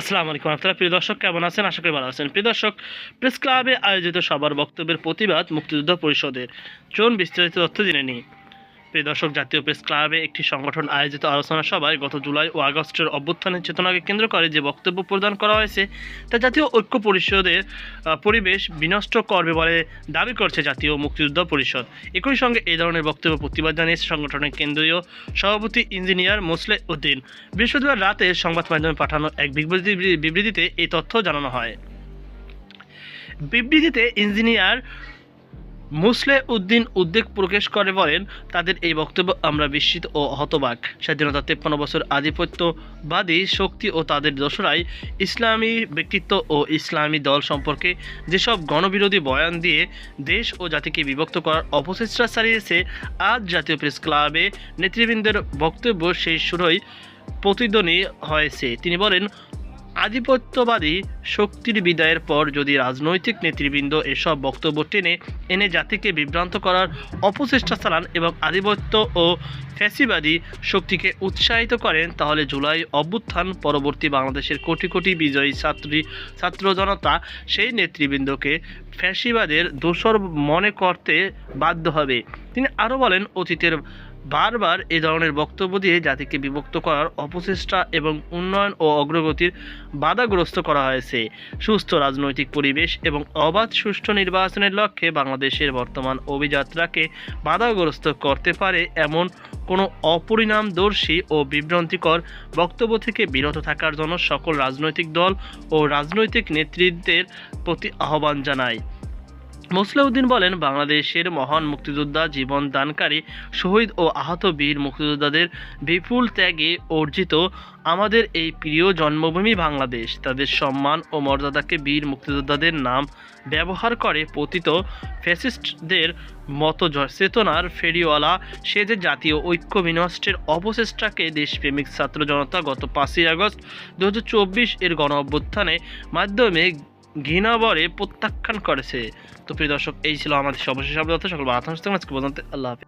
আসসালামু আলাইকুম আপনারা প্রিয় দর্শক, কেমন আছেন? আশা করি ভালো আছেন। প্রিয় দর্শক, প্রেস ক্লাবে আয়োজিত সবার বক্তব্যের প্রতিবাদ মুক্তিযুদ্ধ পরিষদের। চলুন বিস্তারিত তথ্য জেনে নিই। প্রিয় দর্শক, জাতীয় প্রেস ক্লাবে একটি সংগঠন আয়োজিত আলোচনা সভায় গত জুলাই ও আগস্টের অভ্যুত্থানের চেতনাকে কেন্দ্র করে যে বক্তব্য প্রদান করা হয়েছে, তা জাতীয় ঐক্য পরিষদের পরিবেশ বিনষ্ট করবে বলে দাবি করছে জাতীয় মুক্তিযুদ্ধ পরিষদ। একই সঙ্গে এই ধরনের বক্তব্য প্রতিবাদ জানিয়েছে সংগঠনের কেন্দ্রীয় সভাপতি ইঞ্জিনিয়ার মোসলে উদ্দিন। বৃহস্পতিবার রাতে সংবাদ মাধ্যমে পাঠানো এক বিবৃতি, বিবৃতিতে এই তথ্য জানানো হয়। বিবৃতিতে ইঞ্জিনিয়ার মুসলে উদ্দিন উদ্বেগ প্রকাশ করে বলেন, তাদের এই বক্তব্য আমরা বিস্মিত ও হতবাক। স্বাধীনতা তেপ্পান্ন বছর আধিপত্যবাদী শক্তি ও তাদের দোসরাই ইসলামী ব্যক্তিত্ব ও ইসলামী দল সম্পর্কে যেসব গণবিরোধী বয়ান দিয়ে দেশ ও জাতিকে বিভক্ত করার অপচেষ্টা চালিয়েছে, আজ জাতীয় প্রেস ক্লাবে নেতৃবৃন্দের বক্তব্য সেই সুরই প্রতিধ্বনি হয়েছে। তিনি বলেন আধিপত্যবাদী শক্তির বিদায়ের পর যদি রাজনৈতিক নেতৃবৃন্দ এসব বক্তব্য টেনে এনে জাতিকে বিভ্রান্ত করার অপচেষ্টা চালান এবং আধিপত্য ও ফ্যাসিবাদী শক্তিকে উৎসাহিত করেন, তাহলে জুলাই অভ্যুত্থান পরবর্তী বাংলাদেশের কোটি কোটি বিজয়ী ছাত্রী, ছাত্র জনতা সেই নেতৃবৃন্দকে ফ্যাসিবাদের দোসর মনে করতে বাধ্য হবে। তিনি আরও বলেন, অতীতের বারবার এ ধরনের বক্তব্য দিয়ে জাতিকে বিভক্ত করার অপচেষ্টা এবং উন্নয়ন ও অগ্রগতির বাধাগ্রস্ত করা হয়েছে। সুস্থ রাজনৈতিক পরিবেশ এবং অবাধ সুষ্ঠু নির্বাচনের লক্ষ্যে বাংলাদেশের বর্তমান অভিযাত্রাকে বাধাগ্রস্ত করতে পারে এমন কোনো অপরিণামদর্শী ও বিভ্রান্তিকর বক্তব্য থেকে বিরত থাকার জন্য সকল রাজনৈতিক দল ও রাজনৈতিক নেতৃত্বের প্রতি আহ্বান জানায়। মোসলেউদ্দিন বলেন, বাংলাদেশের মহান মুক্তিযোদ্ধা জীবন দানকারী, শহীদ ও আহত বীর মুক্তিযোদ্ধাদের বিপুল ত্যাগে অর্জিত আমাদের এই প্রিয় জন্মভূমি বাংলাদেশ। তাদের সম্মান ও মর্যাদাকে বীর মুক্তিযোদ্ধাদের নাম ব্যবহার করে পতিত ফ্যাসিস্টদের মতো চেতনার ফেরিওয়ালা সে যে জাতীয় ঐক্য বিনষ্টের অপচেষ্টাকে দেশপ্রেমিক ছাত্র জনতা গত পাঁচই আগস্ট দু হাজার চব্বিশ এর গণ অভ্যুত্থানে মাধ্যমে ঘৃণাবরে প্রত্যাখ্যান করেছে। তো প্রিয় দর্শক, এই ছিল আমাদের সর্বশেষ শব্দ সকল আত্মসংস্থান আজকে পর্যন্ত আল্লাহ হাফিজ।